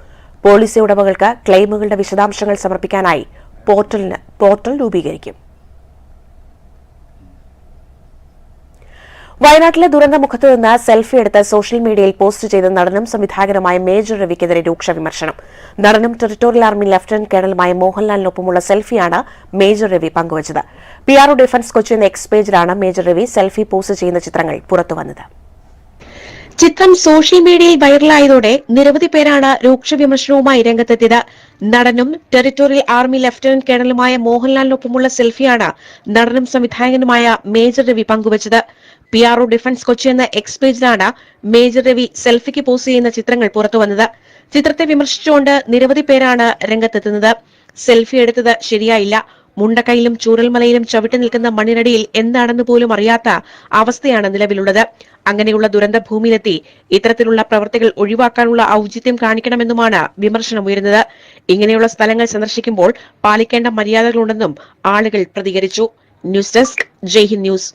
പോളിസി ഉടമകൾക്ക് ക്ലെയിമുകളുടെ വിശദാംശങ്ങൾ സമർപ്പിക്കാനായി പോർട്ടലിന് പോർട്ടൽ രൂപീകരിക്കും. വയനാട്ടിലെ ദുരന്തമുഖത്ത് നിന്ന് സെൽഫി എടുത്ത് സോഷ്യൽ മീഡിയയിൽ പോസ്റ്റ് ചെയ്ത നടനും സംവിധായകനുമായ മേജർ രവിക്കെതിരെ രൂക്ഷ വിമർശനം. നടനും ടെറിട്ടോറിയൽ ആർമി ലഫ്റ്റനന്റ് കേണലുമായ മോഹൻലാലിനൊപ്പമുള്ള സെൽഫിയാണ് മേജർ രവി പങ്കുവച്ചത്. പി ആർ ഡിഫൻസ് കൊച്ചി എന്ന എക്സ് പേജിലാണ് മേജർ രവി സെൽഫി പോസ്റ്റ് ചെയ്യുന്ന ചിത്രങ്ങൾ പുറത്തുവന്നത്. ചിത്രം സോഷ്യൽ മീഡിയയിൽ വൈറലായതോടെ നിരവധി പേരാണ് രൂക്ഷ വിമർശനവുമായി രംഗത്തെത്തിയത്. നടനും ടെറിട്ടോറിയൽ ആർമി ലഫ്റ്റനന്റ് കേണലുമായ മോഹൻലാലിനൊപ്പമുള്ള സെൽഫിയാണ് നടനും സംവിധായകനുമായ മേജർ രവി പങ്കുവച്ചത്. പി ആർ ഡിഫൻസ് കൊച്ചി എന്ന എക്സ് പേജിലാണ് മേജർ രവി സെൽഫിക്ക് പോസ്റ്റ് ചെയ്യുന്ന ചിത്രങ്ങൾ പുറത്തുവന്നത് ചിത്രത്തെ വിമർശിച്ചുകൊണ്ട് നിരവധി പേരാണ് രംഗത്തെത്തുന്നത്. സെൽഫി എടുത്തത് ശരിയായില്ല. മുണ്ടക്കൈയിലും ചൂരൽമലയിലും ചവിട്ടി നിൽക്കുന്ന മണ്ണിനടിയിൽ എന്താണെന്ന് പോലും അറിയാത്ത അവസ്ഥയാണ് നിലവിലുള്ളത്. അങ്ങനെയുള്ള ദുരന്ത ഭൂമിയിലെത്തി ഇത്തരത്തിലുള്ള പ്രവർത്തികൾ ഒഴിവാക്കാനുള്ള ഔചിത്യം കാണിക്കണമെന്നുമാണ് വിമർശനമുയരുന്നത് ഇങ്ങനെയുള്ള സ്ഥലങ്ങൾ സന്ദർശിക്കുമ്പോൾ പാലിക്കേണ്ട മര്യാദകളുണ്ടെന്നും ആളുകൾ പ്രതികരിച്ചു. News desk Jaihind news.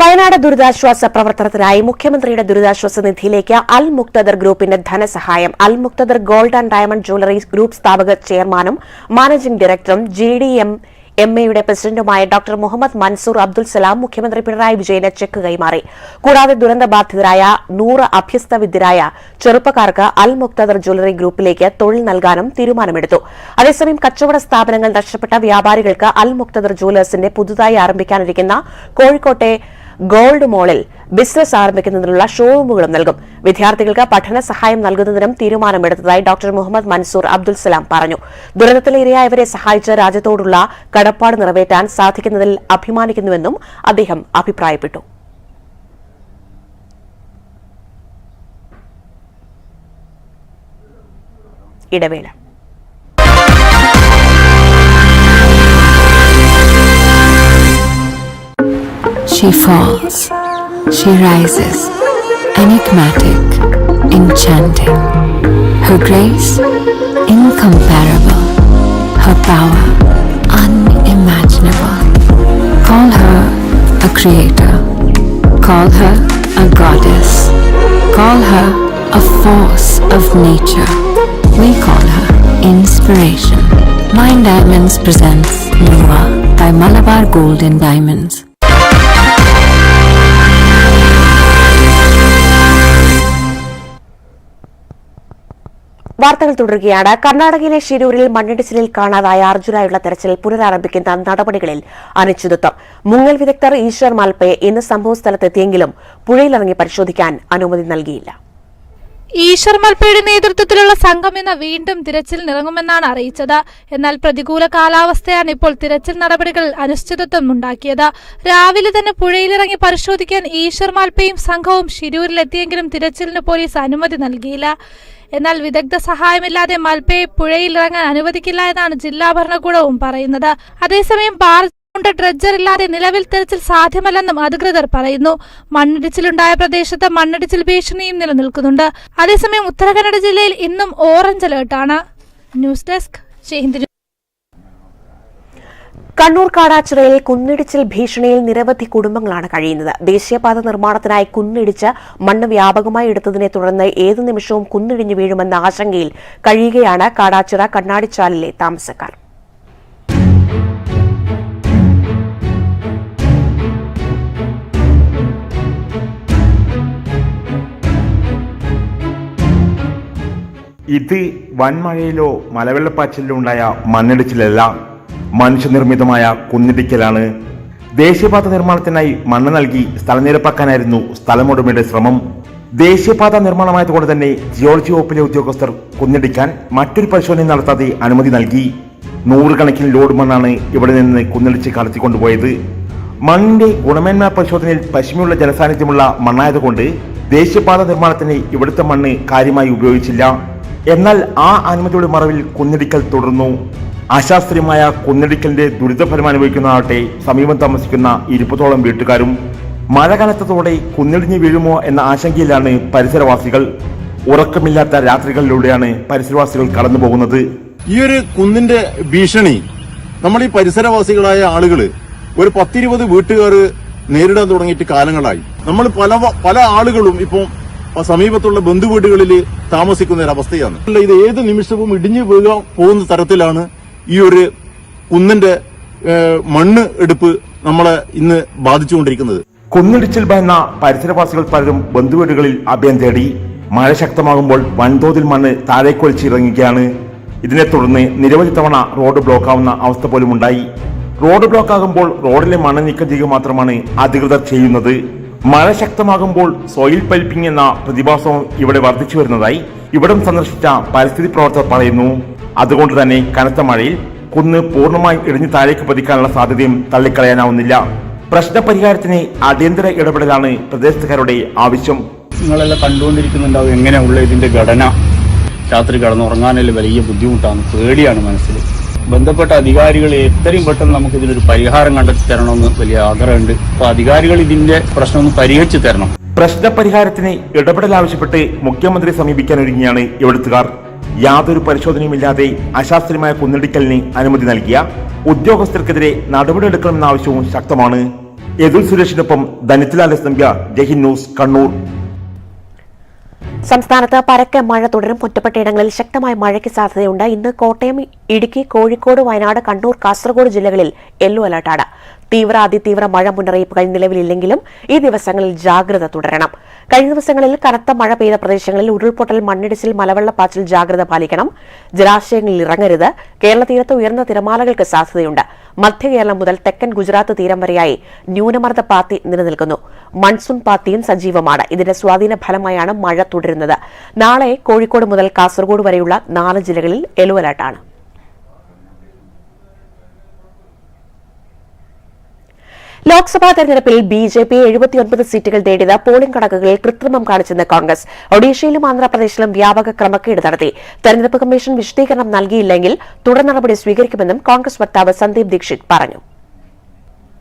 Wayanad ദുരിതാശ്വാസ പ്രവർത്തനത്തിനായി മുഖ്യമന്ത്രിയുടെ ദുരിതാശ്വാസ നിധിയിലേക്ക് അൽ മുക്തദർ ഗ്രൂപ്പിന്റെ ധനസഹായം. Al Muqtadir gold and diamond jewellery group സ്ഥാപക ചെയർമാനും മാനേജിംഗ് ഡയറക്ടറും ജി ഡി എം എം എയുടെ പ്രസിഡന്റുമായ ഡോക്ടർ മുഹമ്മദ് മൻസൂർ അബ്ദുൽ സലാം മുഖ്യമന്ത്രി പിണറായി വിജയന് ചെക്ക് കൈമാറി. കൂടാതെ ദുരന്തബാധിതരായ നൂറ് അഭ്യസ്തവിദ്യരായ ചെറുപ്പക്കാർക്ക് അൽ മുക്തദർ ജ്വല്ലറി ഗ്രൂപ്പിലേക്ക് തൊഴിൽ നൽകാനും തീരുമാനമെടുത്തു. അതേസമയം കച്ചവട സ്ഥാപനങ്ങൾ നഷ്ടപ്പെട്ട വ്യാപാരികൾക്ക് അൽ മുക്തദർ ജ്വല്ലേഴ്സിന്റെ പുതുതായി ആരംഭിക്കാനിരിക്കുന്ന കോഴിക്കോട്ടെ ഗോൾഡ് മോളിൽ ബിസിനസ് ആരംഭിക്കുന്നതിനുള്ള ഷോറൂമുകളും നൽകും. വിദ്യാർത്ഥികൾക്ക് പഠന സഹായം നൽകുന്നതിനും തീരുമാനമെടുത്തതായി ഡോക്ടർ മുഹമ്മദ് മൻസൂർ അബ്ദുൽ സലാം പറഞ്ഞു. ദുരന്തത്തിലിരയായവരെ സഹായിച്ച് രാജ്യത്തോടുള്ള കടപ്പാട് നിറവേറ്റാൻ സാധിക്കുന്നതിൽ അഭിമാനിക്കുന്നുവെന്നും അദ്ദേഹം അഭിപ്രായപ്പെട്ടു. ഇടവേള. She falls, she rises, enigmatic, enchanting. Her grace, incomparable. Her power, unimaginable. Call her a creator. Call her a goddess. Call her a force of nature. We call her inspiration. Mind Diamonds presents Noah by Malabar Gold and Diamonds. വാർത്തകൾ തുടരുകയാണ്. കർണാടകയിലെ ഷിരൂരിൽ മണ്ണിടിച്ചിലിൽ കാണാതായ അർജുനായുള്ള തെരച്ചിൽ പുനരാരംഭിക്കുന്ന നടപടികളിൽ അനിശ്ചിതത്വം. മുങ്ങൽ വിദഗ്ധർ ഈശ്വർ മാൽപ്പയെ ഇന്ന് സംഭവസ്ഥലത്തെത്തിയെങ്കിലും പുഴയിലിറങ്ങി പരിശോധിക്കാൻ അനുമതി നൽകിയില്ല. ഈശ്വർ മൽപ്പയുടെ നേതൃത്വത്തിലുള്ള സംഘം ഇന്ന് വീണ്ടും തിരച്ചിൽ തിരച്ചിലിനിറങ്ങുമെന്നാണ് അറിയിച്ചത്. എന്നാൽ പ്രതികൂല കാലാവസ്ഥയാണ് ഇപ്പോൾ തിരച്ചിൽ നടപടികൾ അനിശ്ചിതത്വം ഉണ്ടാക്കിയത്. രാവിലെ തന്നെ പുഴയിലിറങ്ങി പരിശോധിക്കാൻ ഈശ്വർ മാൽപ്പയും സംഘവും ഷിരൂരിലെത്തിയെങ്കിലും തിരച്ചിലിന് പോലീസ് അനുമതി നൽകിയില്ല. എന്നാൽ വിദഗ്ധ സഹായമില്ലാതെ മൽപ്പയെ പുഴയിലിറങ്ങാൻ അനുവദിക്കില്ല എന്നാണ് ജില്ലാ ഭരണകൂടവും പറയുന്നത്. അതേസമയം ബാർ കൊണ്ട് ഡ്രഡ്ജർ ഇല്ലാതെ നിലവിൽ തെരച്ചിൽ സാധ്യമല്ലെന്നും അധികൃതർ പറയുന്നു. മണ്ണിടിച്ചിലുണ്ടായ പ്രദേശത്ത് മണ്ണിടിച്ചിൽ ഭീഷണിയും നിലനിൽക്കുന്നുണ്ട്. അതേസമയം ഉത്തരകന്നഡ ജില്ലയിൽ ഇന്നും ഓറഞ്ച് അലേർട്ടാണ്. ന്യൂസ് ഡെസ്ക് കണ്ണൂർ കാടാച്ചിറയിൽ കുന്നിടിച്ചിൽ ഭീഷണിയിൽ നിരവധി കുടുംബങ്ങളാണ് കഴിയുന്നത്. ദേശീയപാത നിർമ്മാണത്തിനായി കുന്നിടിച്ച് മണ്ണ് വ്യാപകമായി എടുത്തതിനെ തുടർന്ന് ഏതു നിമിഷവും കുന്നിടിഞ്ഞു വീഴുമെന്ന ആശങ്കയിൽ കഴിയുകയാണ് കാടാച്ചിറ കണ്ണാടിച്ചാലിലെ താമസക്കാർ. ഇത് വൻമഴയിലോ മലവെള്ളപ്പാച്ചിലോ ഉണ്ടായ മണ്ണിടിച്ചിലല്ല മനുഷ്യനിർമ്മിതമായ കുന്നിടിക്കലാണ്. ദേശീയപാത നിർമ്മാണത്തിനായി മണ്ണ് നൽകി സ്ഥലം നിരപ്പാക്കാനായിരുന്നു സ്ഥലമുടമയുടെ ശ്രമം. ദേശീയപാത നിർമ്മാണമായതുകൊണ്ട് തന്നെ ജിയോളജി വകുപ്പിലെ ഉദ്യോഗസ്ഥർ കുന്നിടിക്കാൻ മറ്റൊരു പരിശോധന നടത്താതെ അനുമതി നൽകി. നൂറുകണക്കിന് ലോഡ് മണ്ണാണ് ഇവിടെ നിന്ന് കുന്നിടിച്ച് കടത്തിക്കൊണ്ടുപോയത്. മണ്ണിന്റെ ഗുണമേന്മ പരിശോധനയിൽ പശ്ചിമയുള്ള ജനസാന്നിധ്യമുള്ള മണ്ണായതുകൊണ്ട് ദേശീയപാത നിർമ്മാണത്തിന് ഇവിടുത്തെ മണ്ണ് കാര്യമായി ഉപയോഗിച്ചില്ല. എന്നാൽ ആ അനുമതിയുടെ മറവിൽ കുന്നിടിക്കൽ തുടർന്നു. അശാസ്ത്രീയമായ കുന്നിടിക്കലിന്റെ ദുരിതഫലം അനുഭവിക്കുന്നതാകട്ടെ സമീപം താമസിക്കുന്ന ഇരുപതോളം വീട്ടുകാരും മഴ കനത്തതോടെ കുന്നിടിഞ്ഞ് വീഴുമോ എന്ന ആശങ്കയിലാണ് പരിസരവാസികൾ. ഉറക്കമില്ലാത്ത രാത്രികളിലൂടെയാണ് പരിസരവാസികൾ കടന്നു പോകുന്നത്. ഈ ഒരു കുന്നിന്റെ ഭീഷണി നമ്മൾ ഈ പരിസരവാസികളായ ആളുകൾ ഒരു പത്തിരുപത് വീട്ടുകാർ നേരിടാൻ തുടങ്ങിയിട്ട് കാലങ്ങളായി. നമ്മൾ പല പല ആളുകളും ഇപ്പം സമീപത്തുള്ള ബന്ധുവീടുകളിൽ താമസിക്കുന്ന ഒരു അവസ്ഥയാണ്. ഇത് ഏത് നിമിഷവും ഇടിഞ്ഞു വീഴാൻ പോകുന്ന തരത്തിലാണ് ഈ ഒരു കുന്നിന്റെ മണ്ണ് എടുപ്പ് നമ്മളെ ഇന്ന് ബാധിച്ചുകൊണ്ടിരിക്കുന്നത്. കുന്നിടിച്ചിൽ ഭയന്ന പരിസരവാസികൾ പലരും ബന്ധുവീടുകളിൽ അഭയം തേടി. മഴ ശക്തമാകുമ്പോൾ വൻതോതിൽ മണ്ണ് താഴേക്കൊലിച്ചിറങ്ങുകയാണ് ഇതിനെ തുടർന്ന് നിരവധി തവണ റോഡ് ബ്ലോക്കാവുന്ന അവസ്ഥ പോലും ഉണ്ടായി റോഡ് ബ്ലോക്ക് ആകുമ്പോൾ റോഡിലെ മണ്ണ് നീക്കം ചെയ്യുക മാത്രമാണ് അധികൃതർ ചെയ്യുന്നത്. മഴ ശക്തമാകുമ്പോൾ സോയിൽ പൈപ്പിംഗ് എന്ന പ്രതിഭാസവും ഇവിടെ വർദ്ധിച്ചു വരുന്നതായി ഇവിടം സന്ദർശിച്ച പരിസ്ഥിതി പ്രവർത്തകർ പറയുന്നു. അതുകൊണ്ട് തന്നെ കനത്ത മഴയിൽ കുന്ന് പൂർണമായി ഇടിഞ്ഞു താഴേക്ക് പതിക്കാനുള്ള സാധ്യതയും തള്ളിക്കളയാനാവുന്നില്ല. പ്രശ്നപരിഹാരത്തിന് അടിയന്തര ഇടപെടലാണ് പ്രദേശത്തുകാരുടെ ആവശ്യം. നിങ്ങളെല്ലാം കണ്ടുകൊണ്ടിരിക്കുന്നുണ്ടാവും എങ്ങനെയുള്ള ഇതിന്റെ ഘടന. രാത്രി കടന്നുറങ്ങാനല്ലേ വലിയ ബുദ്ധിമുട്ടാണ് പേടിയാണ് മനസ്സിൽ ബന്ധപ്പെട്ട അധികാരികൾ എത്രയും പെട്ടെന്ന് നമുക്ക് ഇതിനൊരു പരിഹാരം കണ്ടെത്തി തരണമെന്ന് വലിയ ആഗ്രഹമുണ്ട്. അപ്പൊ അധികാരികൾ ഇതിന്റെ പ്രശ്നം ഒന്ന് പരിഹരിച്ചു തരണം. പ്രശ്ന പരിഹാരത്തിന് ഇടപെടൽ ആവശ്യപ്പെട്ട് മുഖ്യമന്ത്രി സമീപിക്കാൻ ഒരുങ്ങിയാണ് ഇവിടുത്തുകാർ യാതൊരു പരിശോധനയുമില്ലാതെ അശാസ്ത്രീയമായ കുന്നിടിക്കലിന് അനുമതി നൽകിയ ഉദ്യോഗസ്ഥർക്കെതിരെ നടപടിയെടുക്കണമെന്ന ആവശ്യവും ശക്തമാണ്. യദുൽ സുരേഷിനൊപ്പം ധനിത്ലാൽ എസ് നമ്പ്യ ജഹിൻ ന്യൂസ് കണ്ണൂർ. സംസ്ഥാനത്ത് പരക്കെ മഴ തുടരും. ഒറ്റപ്പെട്ടയിടങ്ങളിൽ ശക്തമായ മഴയ്ക്ക് സാധ്യതയുണ്ട്. ഇന്ന് കോട്ടയം ഇടുക്കി കോഴിക്കോട് വയനാട് കണ്ണൂർ കാസർഗോഡ് ജില്ലകളിൽ യെല്ലോ അലർട്ടാണ്. തീവ്ര അതിതീവ്ര മഴ മുന്നറിയിപ്പുകൾ നിലവിലില്ലെങ്കിലും ഈ ദിവസങ്ങളിൽ ജാഗ്രത തുടരണം. കഴിഞ്ഞ ദിവസങ്ങളിൽ കനത്ത മഴ പെയ്ത പ്രദേശങ്ങളിൽ ഉരുൾപൊട്ടൽ മണ്ണിടിച്ചിൽ മലവെള്ളപ്പാച്ചിൽ ജാഗ്രത പാലിക്കണം. ജലാശയങ്ങളിൽ ഇറങ്ങരുത്. കേരള തീരത്ത് ഉയർന്ന തിരമാലകൾക്ക് സാധ്യതയുണ്ട്. മധ്യ കേരളം മുതൽ തെക്കൻ ഗുജറാത്ത് തീരം വരെയായി ന്യൂനമർദ്ദ പാത്തി നിലനിൽക്കുന്നു. മൺസൂൺ പാത്തിയും സജീവമാണ്. ഇതിന്റെ സ്വാധീന ഫലമായാണ് മഴ തുടരുന്നത്. നാളെ കോഴിക്കോട് മുതൽ കാസർഗോഡ് വരെയുള്ള നാല് ജില്ലകളിൽ യെല്ലോ അലർട്ടാണ് ലോക്സഭാ തെരഞ്ഞെടുപ്പിൽ ബി ജെ പി എഴുപത്തിയൊൻപത് സീറ്റുകൾ നേടിയത് പോളിംഗ് കണക്കുകളിൽ കൃത്രിമം കാണിച്ചെന്ന് കോൺഗ്രസ്. ഒഡീഷയിലും ആന്ധ്രാപ്രദേശിലും വ്യാപക ക്രമക്കേട് നടത്തി. തെരഞ്ഞെടുപ്പ് കമ്മീഷൻ വിശദീകരണം നൽകിയില്ലെങ്കിൽ തുടർ നടപടി സ്വീകരിക്കുമെന്നും കോൺഗ്രസ് വക്താവ് സന്ദീപ് ദീക്ഷിത് പറഞ്ഞു.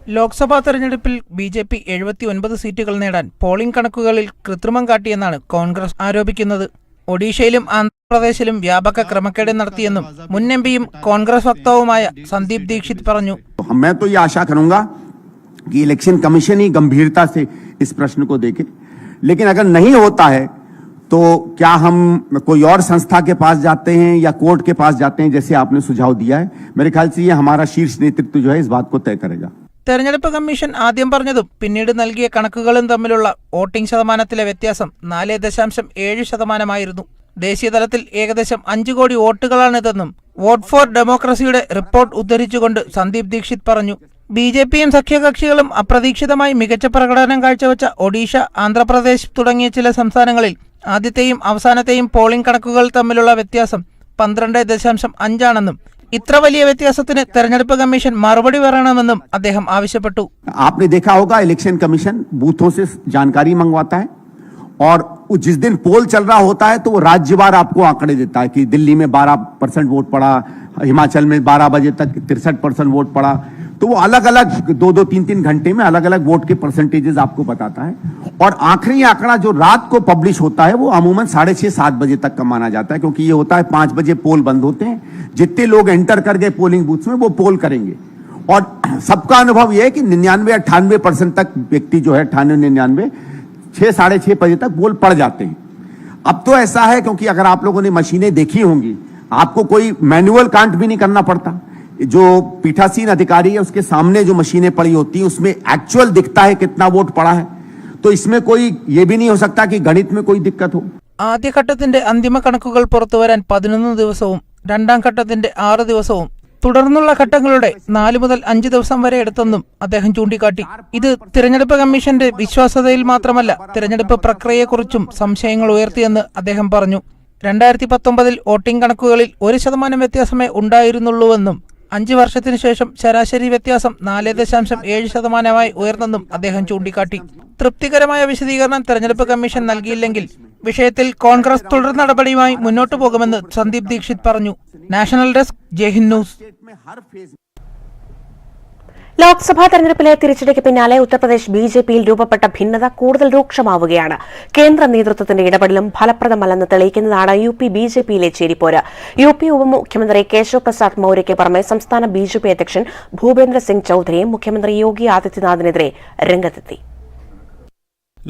ലോക്സഭാ തെരഞ്ഞെടുപ്പിൽ ബി ജെ പി എഴുപത്തിയൊൻപത് സീറ്റുകൾ നേടാൻ പോളിംഗ് കണക്കുകളിൽ കൃത്രിമം കാട്ടിയെന്നാണ് കോൺഗ്രസ് ആരോപിക്കുന്നത് ഒഡീഷയിലും ആന്ധ്രാപ്രദേശിലും വ്യാപക ക്രമക്കേട് നടത്തിയെന്നും മുൻ എം പിയും കോൺഗ്രസ് വക്താവുമായ സന്ദീപ് ദീക്ഷിത് പറഞ്ഞു मैं तो ये आशा करूंगा कि इलेक्शन कमीशन ही गंभीरता से इस प्रश्न को देखे लेकिन अगर नहीं होता है तो क्या हम कोई और संस्था के पास जाते हैं या कोर्ट के पास जाते हैं जैसे आपने सुझाव दिया है मेरे ख्याल से ये हमारा शीर्ष नेतृत्व जो है इस बात को तय करेगा തെരഞ്ഞെടുപ്പ് കമ്മീഷൻ ആദ്യം പറഞ്ഞതും പിന്നീട് നൽകിയ കണക്കുകളും തമ്മിലുള്ള വോട്ടിംഗ് ശതമാനത്തിലെ വ്യത്യാസം നാല് ദശാംശം ഏഴ് ശതമാനമായിരുന്നു. ദേശീയതലത്തിൽ ഏകദേശം അഞ്ചു കോടി വോട്ടുകളാണിതെന്നും വോട്ട് ഫോർ ഡെമോക്രസിയുടെ റിപ്പോർട്ട് ഉദ്ധരിച്ചുകൊണ്ട് സന്ദീപ് ദീക്ഷിത് പറഞ്ഞു. ബി ജെ പിയും സഖ്യകക്ഷികളും അപ്രതീക്ഷിതമായി മികച്ച പ്രകടനം കാഴ്ചവെച്ച ഒഡീഷ ആന്ധ്രാപ്രദേശ് തുടങ്ങിയ ചില സംസ്ഥാനങ്ങളിൽ ആദ്യത്തെയും അവസാനത്തെയും പോളിംഗ് കണക്കുകൾ തമ്മിലുള്ള വ്യത്യാസം പന്ത്രണ്ട് ദശാംശം അഞ്ചാണെന്നും ഇത്ര വലിയ വ്യത്യാസത്തിന് തെരഞ്ഞെടുപ്പ് കമ്മീഷൻ മറുപടി പറയണമെന്നും അദ്ദേഹം ആവശ്യപ്പെട്ടു आपने देखा होगा इलेक्शन कमीशन बूथों से जानकारी मंगवाता है और वो जिस दिन पोल चल रहा होता है तो वो राज्यवार आपको आंकड़े देता है कि दिल्ली में 12 परसेंट वोट पड़ा हिमाचल में 12 बजे तक तिरसठ परसेंट वोट पड़ा तो वो अलग अलग दो दो तीन तीन घंटे में अलग अलग वोट के परसेंटेजेस आपको बताता है और आखिरी आंकड़ा जो रात को पब्लिश होता है, वो अमूमन साढ़े छह, सात बजे तक का माना जाता है, क्योंकि ये होता है पाँच बजे पोल बंद होते हैं। जितने लोग एंटर कर गए पोलिंग बूथ में, वो पोल करेंगे। और सबका अनुभव यह है कि निन्यानवे, अट्ठानवे परसेंट तक व्यक्ति जो है, अट्ठानवे, निन्यानवे, छह, साढ़े छह बजे तक पोल पड़ जाते हैं। अब तो ऐसा है, क्योंकि अगर आप लोगों ने मशीनें देखी होंगी, आपको कोई मैनुअल कांट भी नहीं करना पड़ता। जो पीठासीन अधिकारी है, उसके सामने जो मशीनें पड़ी होती हैं, उसमें एक्चुअल दिखता है कितना वोट पड़ा है। तो इसमें कोई ये भी नहीं हो सकता कि गणित में कोई दिक्कत हो ആദ്യഘട്ടത്തിന്റെ അന്തിമ കണക്കുകൾ പുറത്തുവരാൻ പതിനൊന്ന് ദിവസവും രണ്ടാം ഘട്ടത്തിന്റെ ആറ് ദിവസവും തുടർന്നുള്ള ഘട്ടങ്ങളുടെ നാല് മുതൽ അഞ്ച് ദിവസം വരെ എടുത്തെന്നും അദ്ദേഹം ചൂണ്ടിക്കാട്ടി ഇത് തിരഞ്ഞെടുപ്പ് കമ്മീഷന്റെ വിശ്വാസ്യതയിൽ മാത്രമല്ല തിരഞ്ഞെടുപ്പ് പ്രക്രിയയെക്കുറിച്ചും സംശയങ്ങൾ ഉയർത്തിയെന്ന് അദ്ദേഹം പറഞ്ഞു രണ്ടായിരത്തി പത്തൊമ്പതിൽ വോട്ടിംഗ് കണക്കുകളിൽ ഒരു ശതമാനം വ്യത്യാസമേ ഉണ്ടായിരുന്നുള്ളൂവെന്നും അഞ്ച് വർഷത്തിനു ശേഷം ശരാശരി വ്യത്യാസം നാല് ദശാംശം ഏഴ് ശതമാനമായി ഉയർന്നെന്നും അദ്ദേഹം ചൂണ്ടിക്കാട്ടി. തൃപ്തികരമായ വിശദീകരണം തെരഞ്ഞെടുപ്പ് കമ്മീഷൻ നൽകിയില്ലെങ്കിൽ വിഷയത്തിൽ കോൺഗ്രസ് തുടർ നടപടിയുമായി മുന്നോട്ടു പോകുമെന്ന് സന്ദീപ് ദീക്ഷിത് പറഞ്ഞു. National desk Jaihind news. Lok Sabha തെരഞ്ഞെടുപ്പിലെ തിരിച്ചടിക്ക് പിന്നാലെ ഉത്തർപ്രദേശ് ബി ജെ പിയിൽ രൂപപ്പെട്ട ഭിന്നത കൂടുതൽ രൂക്ഷമാവുകയാണ്. കേന്ദ്ര നേതൃത്വത്തിന്റെ ഇടപെടലും ഫലപ്രദമല്ലെന്ന് തെളിയിക്കുന്നതാണ് യു പി ബി ജെ പിയിലെ ചേരിപ്പോര്. യു പി ഉപമുഖ്യമന്ത്രി കേശവ് പ്രസാദ് മൌര്യയ്ക്ക് പുറമെ സംസ്ഥാന ബി ജെ പി അധ്യക്ഷൻ ഭൂപേന്ദ്ര സിംഗ് ചൌധരിയും മുഖ്യമന്ത്രി യോഗി ആദിത്യനാഥിനെതിരെ രംഗത്തെത്തി.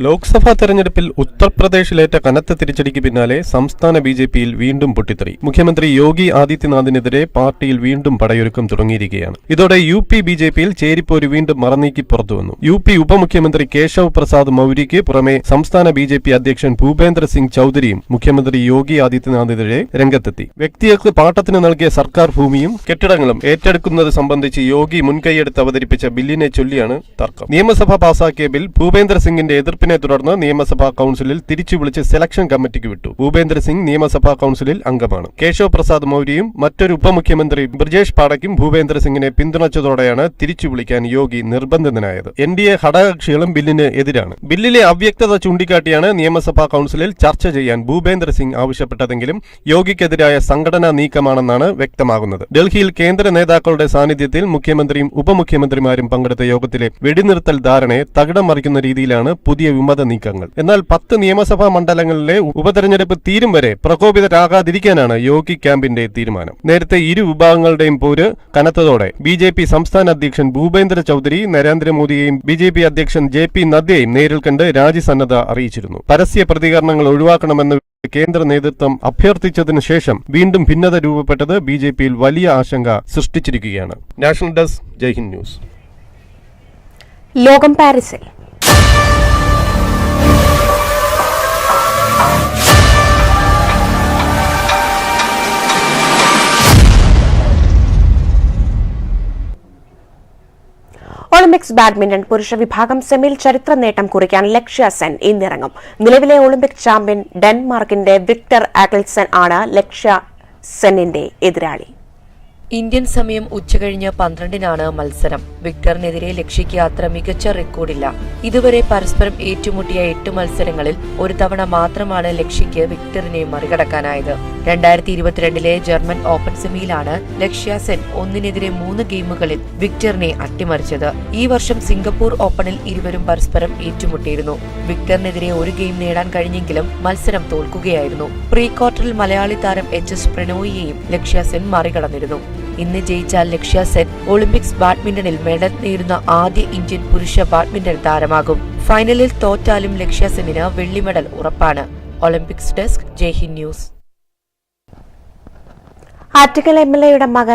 ലോക്സഭാ തെരഞ്ഞെടുപ്പിൽ ഉത്തർപ്രദേശിലേറ്റ കനത്ത തിരിച്ചടിക്ക് പിന്നാലെ സംസ്ഥാന ബി ജെ പിയിൽ വീണ്ടും പൊട്ടിത്തെറി. മുഖ്യമന്ത്രി യോഗി ആദിത്യനാഥിനെതിരെ പാർട്ടിയിൽ വീണ്ടും പടയൊരുക്കം തുടങ്ങിയിരിക്കുകയാണ്. ഇതോടെ യു പി ബി ജെ പിയിൽ ചേരിപ്പോര് വീണ്ടും മറന്നീക്കി പുറത്തുവന്നു. യു പി ഉപമുഖ്യമന്ത്രി കേശവ് പ്രസാദ് മൌര്യയ്ക്ക് പുറമെ സംസ്ഥാന ബി ജെ പി അധ്യക്ഷൻ ഭൂപേന്ദ്ര സിംഗ് ചൌധരിയും മുഖ്യമന്ത്രി യോഗി ആദിത്യനാഥിനെതിരെ രംഗത്തെത്തി. വ്യക്തികൾക്ക് പാട്ടത്തിന് നൽകിയ സർക്കാർ ഭൂമിയും കെട്ടിടങ്ങളും ഏറ്റെടുക്കുന്നത് സംബന്ധിച്ച് യോഗി മുൻകൈയെടുത്ത് അവതരിപ്പിച്ച ബില്ലിനെ ചൊല്ലിയാണ് തർക്കം. നിയമസഭ പാസാക്കിയ ബിൽ ഭൂപേന്ദ്ര സിംഗിന്റെ എതിർപ്പിനെ തുടർന്ന് നിയമസഭാ കൌൺസിലിൽ തിരിച്ചു വിളിച്ച് സെലക്ഷൻ കമ്മിറ്റിക്ക് വിട്ടു. ഭൂപേന്ദ്ര സിംഗ് നിയമസഭാ കൌൺസിലിൽ അംഗമാണ്. കേശവ് പ്രസാദ് മൌര്യയും മറ്റൊരു ഉപമുഖ്യമന്ത്രി ബ്രിജേഷ് പാടയ്ക്കും ഭൂപേന്ദ്ര സിംഗിനെ പിന്തുണച്ചതോടെയാണ് തിരിച്ചു വിളിക്കാൻ യോഗി നിർബന്ധിതനായത്. എൻ ഡി എ ഘടകകക്ഷികളും ബില്ലിന് എതിരാണ്. ബില്ലിലെ അവ്യക്തത ചൂണ്ടിക്കാട്ടിയാണ് നിയമസഭാ കൌൺസിലിൽ ചർച്ച ചെയ്യാൻ ഭൂപേന്ദ്ര സിംഗ് ആവശ്യപ്പെട്ടതെങ്കിലും യോഗിക്കെതിരായ സംഘടനാ നീക്കമാണെന്നാണ് വ്യക്തമാകുന്നത്. ഡൽഹിയിൽ കേന്ദ്ര നേതാക്കളുടെ സാന്നിധ്യത്തിൽ മുഖ്യമന്ത്രിയും ഉപമുഖ്യമന്ത്രിമാരും പങ്കെടുത്ത യോഗത്തിലെ വെടിനിർത്തൽ ധാരണയെ തകിടം മറിക്കുന്ന രീതിയിലാണ് പുതിയ വിമത നീക്കങ്ങൾ. എന്നാൽ പത്ത് നിയമസഭാ മണ്ഡലങ്ങളിലെ ഉപതെരഞ്ഞെടുപ്പ് തീരും വരെ പ്രകോപിതരാകാതിരിക്കാനാണ് യോഗി ക്യാമ്പിന്റെ തീരുമാനം. നേരത്തെ ഇരു വിഭാഗങ്ങളുടെയും പോര് കനത്തതോടെ ബി ജെ പി സംസ്ഥാന അധ്യക്ഷൻ ഭൂപേന്ദ്ര ചൌധരി നരേന്ദ്രമോദിയെയും ബി ജെ പി അധ്യക്ഷൻ ജെ പി നദ്ദയെയും നേരിൽ കണ്ട് രാജ്യസന്നദ്ധ അറിയിച്ചിരുന്നു. പരസ്യ പ്രതികരണങ്ങൾ ഒഴിവാക്കണമെന്ന് കേന്ദ്ര നേതൃത്വം അഭ്യർത്ഥിച്ചതിനു ശേഷം വീണ്ടും ഭിന്നത രൂപപ്പെട്ടത് ബി ജെ പിയിൽ വലിയ ആശങ്ക സൃഷ്ടിച്ചിരിക്കുകയാണ്. National desk Jaihind news. ലോകം പാരീസിൽ. ഒളിമ്പിക്സ് ബാഡ്മിന്റൺ പുരുഷ വിഭാഗം സെമിയിൽ ചരിത്ര നേട്ടം കുറിക്കാൻ ലക്ഷ്യ സെൻ ഇന്നിറങ്ങും. നിലവിലെ ഒളിമ്പിക് ചാമ്പ്യൻ ഡെൻമാർക്കിന്റെ വിക്ടർ ആക്ലിസൺ ആണ് ലക്ഷ്യ സെന്നിന്റെ എതിരാളി. ഇന്ത്യൻ സമയം ഉച്ചകഴിഞ്ഞ് പന്ത്രണ്ടിനാണ് മത്സരം. വിക്ടറിനെതിരെ ലക്ഷ്യയ്ക്ക് അത്ര മികച്ച റെക്കോർഡില്ല. ഇതുവരെ പരസ്പരം ഏറ്റുമുട്ടിയ എട്ട് മത്സരങ്ങളിൽ ഒരു തവണ മാത്രമാണ് ലക്ഷ്യയ്ക്ക് വിക്ടറിനെ മറികടക്കാനായത്. രണ്ടായിരത്തി ഇരുപത്തിരണ്ടിലെ ജർമ്മൻ ഓപ്പൺ സെമിയിലാണ് ലക്ഷ്യ സെൻ ഒന്നിനെതിരെ മൂന്ന് ഗെയിമുകളിൽ വിക്ടറിനെ അട്ടിമറിച്ചത്. ഈ വർഷം സിംഗപ്പൂർ ഓപ്പണിൽ ഇരുവരും പരസ്പരം ഏറ്റുമുട്ടിയിരുന്നു. വിക്ടറിനെതിരെ ഒരു ഗെയിം നേടാൻ കഴിഞ്ഞെങ്കിലും മത്സരം തോൽക്കുകയായിരുന്നു. പ്രീ ക്വാർട്ടറിൽ മലയാളി താരം എച്ച് എസ് പ്രണോയിയെയും ലക്ഷ്യ സെൻ മറികടന്നിരുന്നു. ഇന്ന് ജയിച്ച ലക്ഷ്യ സെൻ ഒളിമ്പിക്സ് ബാഡ്മിന്റണിൽ മെഡൽ നേടുന്ന ആദ്യ ഇന്ത്യൻ പുരുഷ ബാഡ്മിന്റൺ താരമാകും. ഫൈനലിൽ തോറ്റാലും ലക്ഷ്യ സെന്നിന് വെള്ളി മെഡൽ ഉറപ്പാണ്. Olympics desk Jaihind news. Attukal M L എയുടെ മകൻ